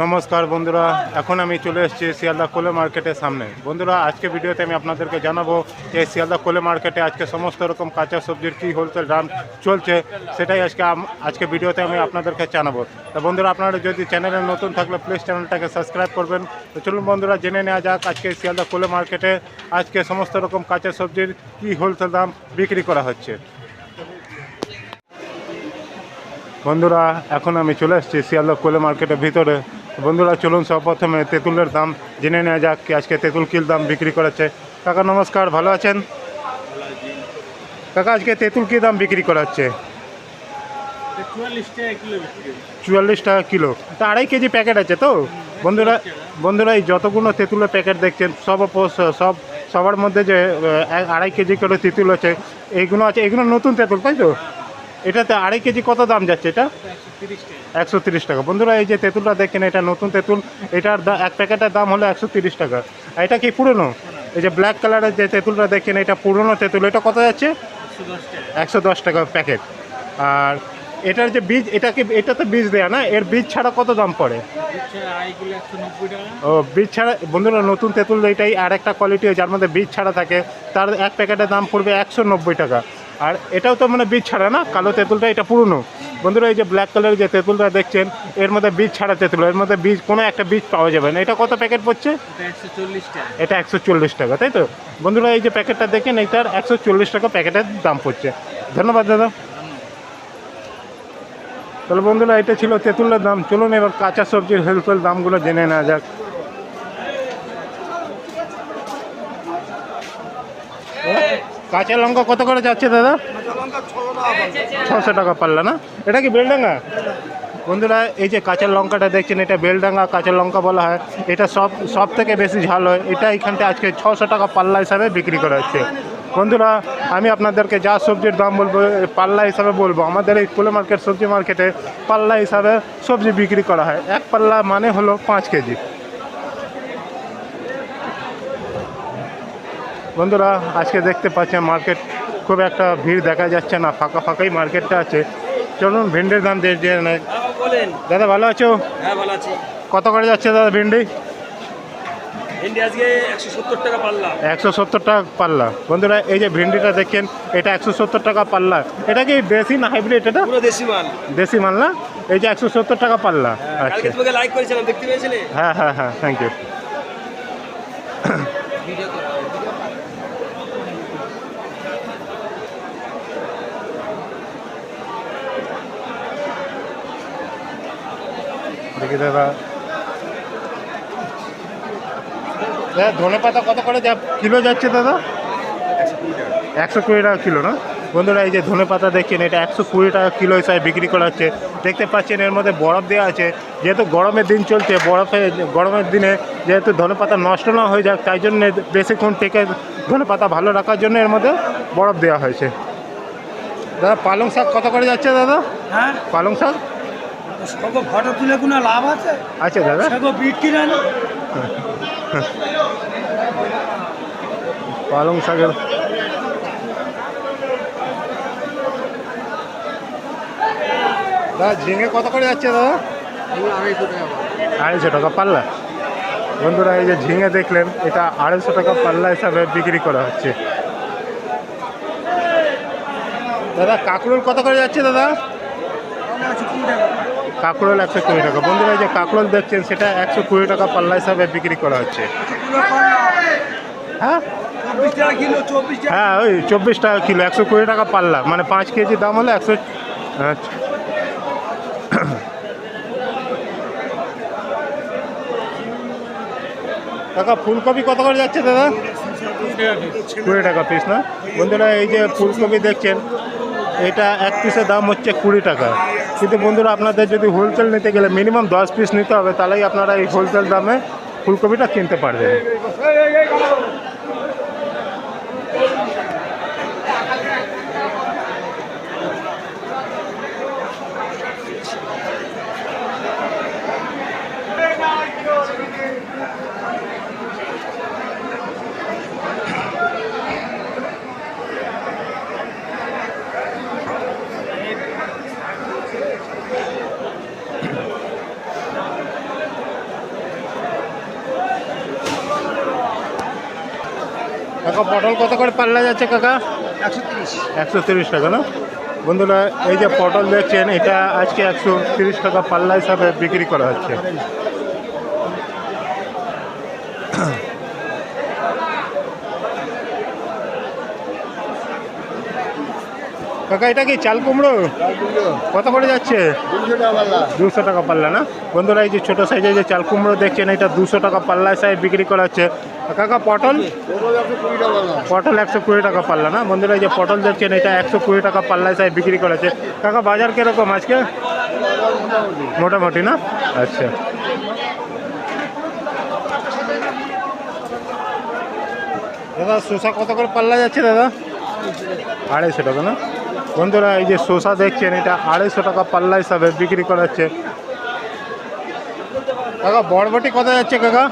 নমস্কার বন্ধুরা, এখন আমি চলে এসেছি শিয়ালদা কোলে মার্কেটের সামনে। বন্ধুরা, আজকে ভিডিওতে আমি আপনাদেরকে জানাব যে শিয়ালদা কোলে মার্কেটে আজকে সমস্ত রকম কাঁচা সবজির কী হোলসেল দাম চলছে, সেটাই আজকে আজকে ভিডিওতে আমি আপনাদেরকে জানাব। তো বন্ধুরা, আপনারা যদি চ্যানেলে নতুন থাকলে প্লিজ চ্যানেলটাকে সাবস্ক্রাইব করবেন। তো চলুন বন্ধুরা, জেনে নেওয়া যাক আজকে শিয়ালদা কোলে মার্কেটে আজকে সমস্ত রকম কাঁচা সবজির কী হোলসেল দাম বিক্রি করা হচ্ছে। বন্ধুরা, এখন আমি চলে এসেছি শিয়ালদা কোলে মার্কেটের ভিতরে। বন্ধুরা, চলুন সর্বপ্রথমে তেঁতুলের দাম জেনে নেওয়া যাক আজকে তেঁতুল কিল দাম বিক্রি করাচ্ছে কাকা, নমস্কার, ভালো আছেন? কাকা, আজকে তেঁতুল কী দাম বিক্রি করাচ্ছে? চুয়াল্লিশ টাকা কিলো। তা আড়াই কেজি প্যাকেট আছে তো? বন্ধুরা বন্ধুরা, এই যতগুলো তেঁতুলের প্যাকেট দেখছেন, সব সব সবার মধ্যে যে আড়াই কেজি করে তেঁতুল আছে, এইগুলো আছে, এগুলো নতুন তেঁতুল, তাই তো? এটাতে আড়াই কেজি কত দাম যাচ্ছে এটা? একশো তিরিশ টাকা। বন্ধুরা, এই যে তেঁতুলটা দেখেন, এটা নতুন তেঁতুল। এটার এক প্যাকেটের দাম হলো একশো তিরিশ টাকা। এটা কি পুরনো? এই যে ব্ল্যাক কালারের যে তেঁতুলটা দেখেন, এটা পুরনো তেঁতুল। এটা কত যাচ্ছে? একশো দশ টাকা প্যাকেট। আর এটার যে বীজ, এটা কি, এটা তো বীজ দেয়া না? এর বীজ ছাড়া কত দাম পড়ে? ও, বীজ ছাড়া বন্ধুরা, নতুন তেঁতুল এটাই আর একটা কোয়ালিটি যার মধ্যে বীজ ছাড়া থাকে। তার এক প্যাকেটের দাম পড়বে একশো নব্বই টাকা। আর এটাও তো মানে বীজ ছাড়া না? কালো তেঁতুলটা এটা পুরনো। বন্ধুরা এই যে ব্ল্যাক কালারের যে তেঁতুলটা দেখছেন এর মধ্যে বীজ ছাড়া তেঁতুল এর মধ্যে বীজ কোনো একটা বীজ পাওয়া যাবে না। এটা কত প্যাকেট পড়ছে? এটা একশো চল্লিশ টাকা। তাই তো? বন্ধুরা এই যে প্যাকেটটা দেখেন এটার একশো চল্লিশ টাকা প্যাকেটের দাম পড়ছে। ধন্যবাদ দাদা। তাহলে বন্ধুরা এটা ছিল তেঁতুলের দাম। চলুন এবার কাঁচা সবজির হেলফেল দামগুলো জেনে নেওয়া যাক। কাঁচা লঙ্কা কত করে যাচ্ছে দাদা? ছশো টাকা পাল্লা না? এটা কি বেলডাঙ্গা? বন্ধুরা, এই যে কাঁচা লঙ্কাটা দেখছেন, এটা বেলডাঙ্গা, কাঁচা লঙ্কা বলা হয়। এটা সব সব থেকে বেশি ঝাল হয়। এটা এখানটা আজকে ছশো টাকা পাল্লা হিসাবে বিক্রি করা হচ্ছে। বন্ধুরা, আমি আপনাদেরকে যা সবজির দাম বলব, পাল্লা হিসাবে বলব। আমাদের এই ফুলে মার্কেট, সবজি মার্কেটে পাল্লা হিসাবে সবজি বিক্রি করা হয়। এক পাল্লা মানে হলো পাঁচ কেজি। বন্ধুরা আজকে দেখতে পাচ্ছেন মার্কেট খুব একটা ভিড় দেখা যাচ্ছে না ফাঁকা ফাঁকাই মার্কেটটা আছে। চলুন ভেন্ডির দাম দিয়ে দিয়ে নেয় দাদা ভালো আছো? হ্যাঁ ভালো আছি। কত করে যাচ্ছে দাদা ভেন্ডি? একশো সত্তর টাকা পাল্লা। একশো সত্তর টাকা পাল্লা। বন্ধুরা এই যে ভেন্ডিটা দেখেন এটা একশো সত্তর টাকা পাল্লা। এটা কি দেশি না হাইব্রিড এটা? দেশি মাল। দেশি মাল না? এই যে একশো সত্তর টাকা পাল্লা। আচ্ছা। লাইক করেছিলাম দেখতে পেয়েছিলে? হ্যাঁ হ্যাঁ হ্যাঁ থ্যাংক ইউ দাদা ধনে পাতা কত করে যা কিলো যাচ্ছে দাদা? একশো কুড়ি টাকা কিলো না? বন্ধুরা এই যে ধনে পাতা দেখছেন এটা একশো কুড়ি টাকা কিলো হিসাবে বিক্রি করা হচ্ছে। দেখতে পাচ্ছেন এর মধ্যে বরফ দেওয়া আছে। যেহেতু গরমের দিন চলছে বরফে গরমের দিনে যেহেতু ধনে পাতা নষ্ট না হয়ে যাক তাই জন্য বেশিক্ষণ থেকে ধনে পাতা ভালো রাখার জন্য এর মধ্যে বরফ দেওয়া হয়েছে। দাদা পালং শাক কত করে যাচ্ছে দাদা? হ্যাঁ। পালং শাক? সব ফটো তুলে কোনো লাভ আছে? আছে দাদা। সব বিট কিনে না পালং শাকের দাদা ঝিঙে কত করে যাচ্ছে দাদা? আড়াইশো টাকা পাল্লা। বন্ধুরা এই যে ঝিঙে দেখলেন এটা আড়াইশো টাকা পাল্লা হিসাবে বিক্রি করা হচ্ছে। দাদা কাঁকরোল কত করে যাচ্ছে দাদা? কাঁকরোল একশো কুড়ি টাকা। বন্ধুরা যে কাঁকরোল দেখছেন, সেটা একশো কুড়ি টাকা পাল্লা হিসাবে বিক্রি করা হচ্ছে। হ্যাঁ? হ্যাঁ ওই চব্বিশ টাকা কিলো, একশো কুড়ি টাকা পাল্লা। মানে পাঁচ কেজি দাম হলে একশো আচ্ছা। ফুলকপি কত করে যাচ্ছে দাদা? কুড়ি টাকা পিস না? বন্ধুরা, এই যে ফুলকপি দেখছেন এটা এক পিসের দাম হচ্ছে কুড়ি টাকা। কিন্তু বন্ধুরা, আপনাদের যদি হোলসেল নিতে গেলে মিনিমাম দশ পিস নিতে হবে, তাহলেই আপনারা এই হোলসেল দামে ফুলকপিটা কিনতে পারবেন। কাকা পটল কত করে পাল্লা যাচ্ছে কাকা? একশো তিরিশ। একশো তিরিশ টাকা না? বন্ধুরা এই যে পটল দেখছেন এটা আজকে একশো তিরিশ টাকা পাল্লা হিসাবে বিক্রি করা হচ্ছে। কাকা এটা কি চাল কুমড়ো? কত করে যাচ্ছে? দুশো টাকা পাল্লা। না? বন্ধুরা এই যে ছোটো সাইজের যে চাল কুমড়ো দেখছেন এটা দুশো টাকা পাল্লা হিসাবে বিক্রি করা হচ্ছে। কাকা পটল? পটল একশো কুড়ি টাকা পাল্লা না? বন্ধুরা এই যে পটল দেখছেন এটা একশো কুড়ি টাকা পাল্লা সাইজ বিক্রি করা হচ্ছে। কাকা বাজার কীরকম আজকে? মোটামুটি না? আচ্ছা। দাদা শসা কত করে পাল্লা যাচ্ছে দাদা? আড়াইশো টাকা না? বন্ধুরা, এই যে শসা দেখছেন, এটা আড়াইশো টাকা পাল্লা হিসাবে বিক্রি করা হচ্ছে কাকা, বরবটি কত যাচ্ছে কাকা?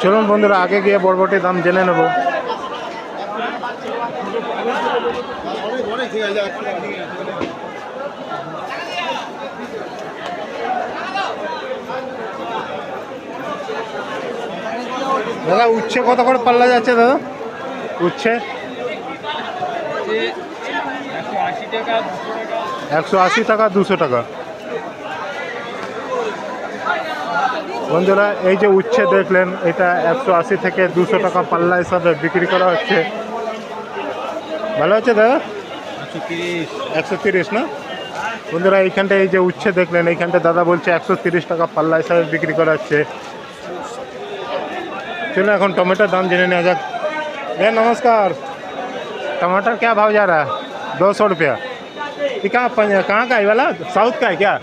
চলুন বন্ধুরা, আগে গিয়ে বরবটির দাম জেনে নেব। দাদা, উচ্ছে কত করে পাল্লা যাচ্ছে, দাদা? উচ্ছে? একশো আশি টাকা, দুশো টাকা। বন্ধুরা, এই যে উচ্ছে দেখলেন, এটা একশো আশি থেকে দুশো টাকা পাল্লা হিসাবে বিক্রি করা হচ্ছে। ভালো আছে দাদা? একশো তিরিশ, না? বন্ধুরা, এইখানটা এই যে উচ্ছে দেখলেন, এইখানটা দাদা বলছে একশো তিরিশ টাকা পাল্লা হিসাবে বিক্রি করা হচ্ছে। চলুন এখন টমেটোর দাম জেনে নেওয়া যাক। হ্যাঁ নমস্কার। टमाटर क्या भाव जा रहा है दो सौ रुपया ये कहाँ पं- कहाँ का है ये वाला साउथ का है क्या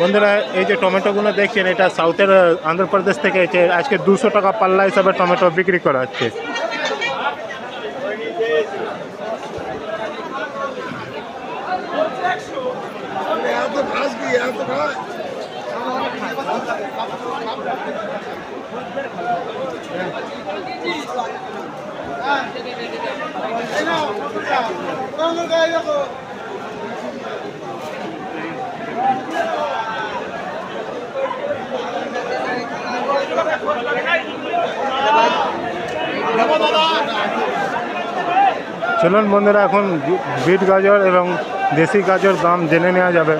বন্ধুরা এই যে টমেটোগুলো দেখছেন এটা সাউথের আন্ধ্রপ্রদেশ থেকে এসে আজকে দুশো টাকা পাল্লা হিসাবে টমেটো বিক্রি করা হচ্ছে চলুন বন্ধুরা এখন বিট গাজর এবং দেশি গাজর দাম জেনে নেওয়া যাবে।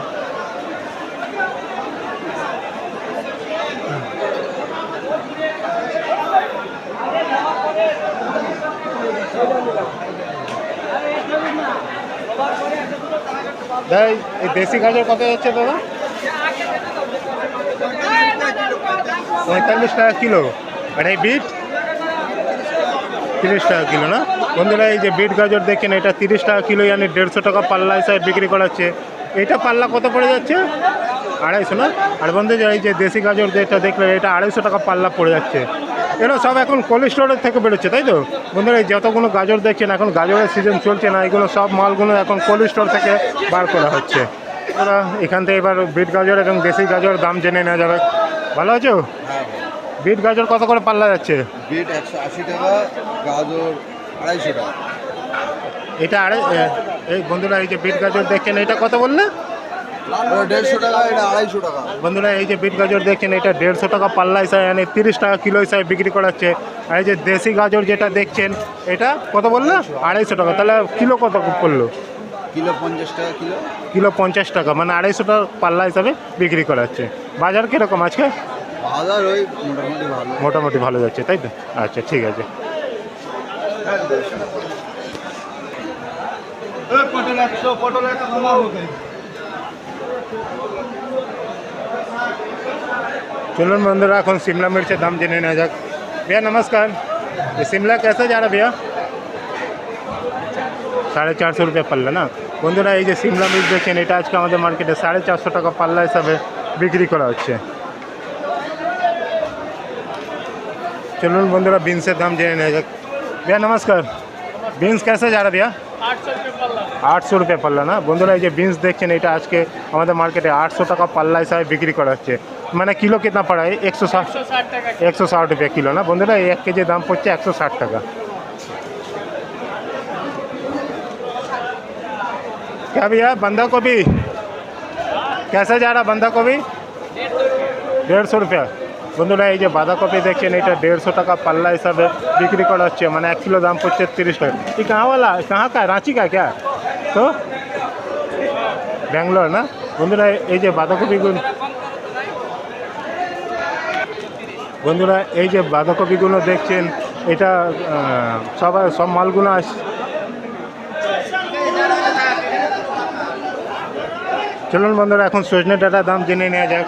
দাদা, এই দেশি গাজর কত যাচ্ছে দাদা? পঁয়তাল্লিশ টাকা কিলো। আর এই বিট? তিরিশ টাকা কিলো না? বন্ধুরা, এই যে বিট গাজর দেখেন, এটা তিরিশ টাকা কিলো yani দেড়শো টাকা পাল্লা হিসাবে বিক্রি করা হচ্ছে এটা পাল্লা কত পড়ে যাচ্ছে? আড়াইশো না? আর বন্ধু এই যে দেশি গাজর যেটা দেখলেন, এটা আড়াইশো টাকা পাল্লা পড়ে যাচ্ছে। এগুলো সব এখন কোল্ড স্টোরের থেকে বেরোচ্ছে তাই তো? বন্ধুরা এই যতগুলো গাজর দেখছেন এখন গাজরের সিজন চলছে না এগুলো সব মালগুলো এখন কোল্ড স্টোর থেকে বার করা হচ্ছে। এরা এখান থেকে এবার বিট গাজর এবং দেশি গাজর দাম জেনে নেওয়া যাবে। ভালো আছো? বিট গাজর কত করে পাল্লা যাচ্ছে? বিট একশো আশি টাকা গাজর আড়াইশো টাকা। এটা আড়াই এই বন্ধুরা এই যে বিট গাজর দেখছেন এটা কত বললে? দেড়শো টাকা এটা আড়াইশো টাকা। বন্ধুরা এই যে বিট গাজর দেখছেন এটা দেড়শো টাকা পাল্লা হিসাবে মানে তিরিশ টাকা কিলো হিসাবে বিক্রি করা হচ্ছে আর এই যে দেশি গাজর যেটা দেখছেন এটা কত বলল? আড়াইশো টাকা। তাহলে কিলো কত পড়ল কিলো পঞ্চাশ টাকা কিলো। কিলো পঞ্চাশ টাকা মানে আড়াইশো টাকা পাল্লা হিসাবে বিক্রি করা হচ্ছে বাজার কীরকম আজকে? বাজার ওই মোটামুটি ভালো। মোটামুটি ভালো যাচ্ছে তাই তো? আচ্ছা ঠিক আছে। পটল একশো পটল একটা चलो बंधुरा এখন शिमला मिर्च दाम জেনে নেওয়া যাক भैया नमस्कार ये शिमला कैसे जा रहा भैया সাড়ে চারশো রুপিয়া পাল্লা না বন্ধুরা এই যে সিমলা মির্চ দেখছেন এটা আজকে আমাদের মার্কেটে সাড়ে চারশো টাকা পাল্লা হিসাবে বিক্রি করা হচ্ছে চলুন বন্ধুরা বিনসের দাম জেনে নেওয়া যাক भैया नमस्कार বিনস कैसे जा रहा भैया আটশো রুপে পাল্লা। না? বন্ধুরা এই যে বিনস দেখছেন এটা আজকে আমাদের মার্কেটে আটশো টাকা পাল্লা হিসাবে বিক্রি করা হচ্ছে মানে কিলো কেনা পড়ায় একশো ষাট একশো ষাট রুপে কিলো না? বন্ধুরা এক কেজির দাম পড়ছে একশো ষাট টাকা। क्या भैया बंधा ক্যাসে যা जा रहा बंधा गोभी বন্ধুরা, এই যে বাঁধাকপি দেখছেন, এটা দেড়শো টাকা পাল্লা হিসাবে বিক্রি করা হচ্ছে মানে এক কিলো দাম পড়ছে তিরিশ টাকা। এই কাঁওয়ালা কাহা কা রাঁচি কা? ক্যা তো? ব্যাঙ্গালোর না? বন্ধুরা, এই যে বাঁধাকপিগুলো বন্ধুরা, এই যে বাঁধাকপিগুলো দেখছেন, এটা সবাই সব মালগুলো আস চলুন বন্ধুরা, এখন সজনে ডাটার দাম জেনে নেওয়া যাক।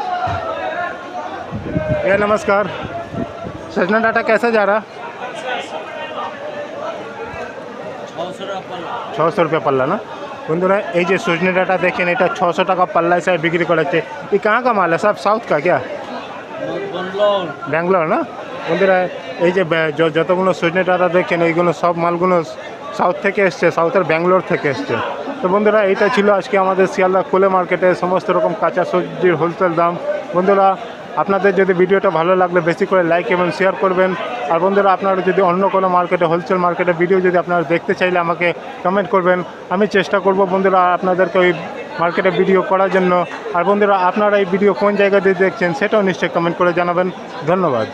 ए नमस्कार सजना डाटा कैसा जा रहा ছশো রুপিয়া পাল্লা না বন্ধুরা এই যে সজনে ডাটা দেখেন এটা ছশো টাকা পাল্লা হিসাবে বিক্রি করা হচ্ছে ये कहाँ का माल है सब साउथ का क्या ব্যাঙ্গালোর না বন্ধুরা এই যে ব্যা- য- যতগুলো সজনে ডাটা দেখছেন এইগুলো সব মালগুলো সাউথ থেকে এসছে সাউথের ব্যাঙ্গালোর থেকে এসছে তো বন্ধুরা এইটা ছিল আজকে আমাদের শিয়ালদা কোলে মার্কেটে সমস্ত রকম কাঁচা সবজির হোলসেল দাম বন্ধুরা আপনাদের যদি ভিডিওটা ভালো লাগলে বেশি করে লাইক এবং শেয়ার করবেন। আর বন্ধুরা, আপনারা যদি অন্য কোনো মার্কেটে হোলসেল মার্কেটে ভিডিও যদি আপনারা দেখতে চাইলে আমাকে কমেন্ট করবেন। আমি চেষ্টা করব বন্ধুরা আপনাদেরকে ওই মার্কেটে ভিডিও করার জন্য। আর বন্ধুরা, আপনারা এই ভিডিও কোন জায়গা দিয়ে দেখছেন সেটাও নিশ্চয়ই কমেন্ট করে জানাবেন। ধন্যবাদ।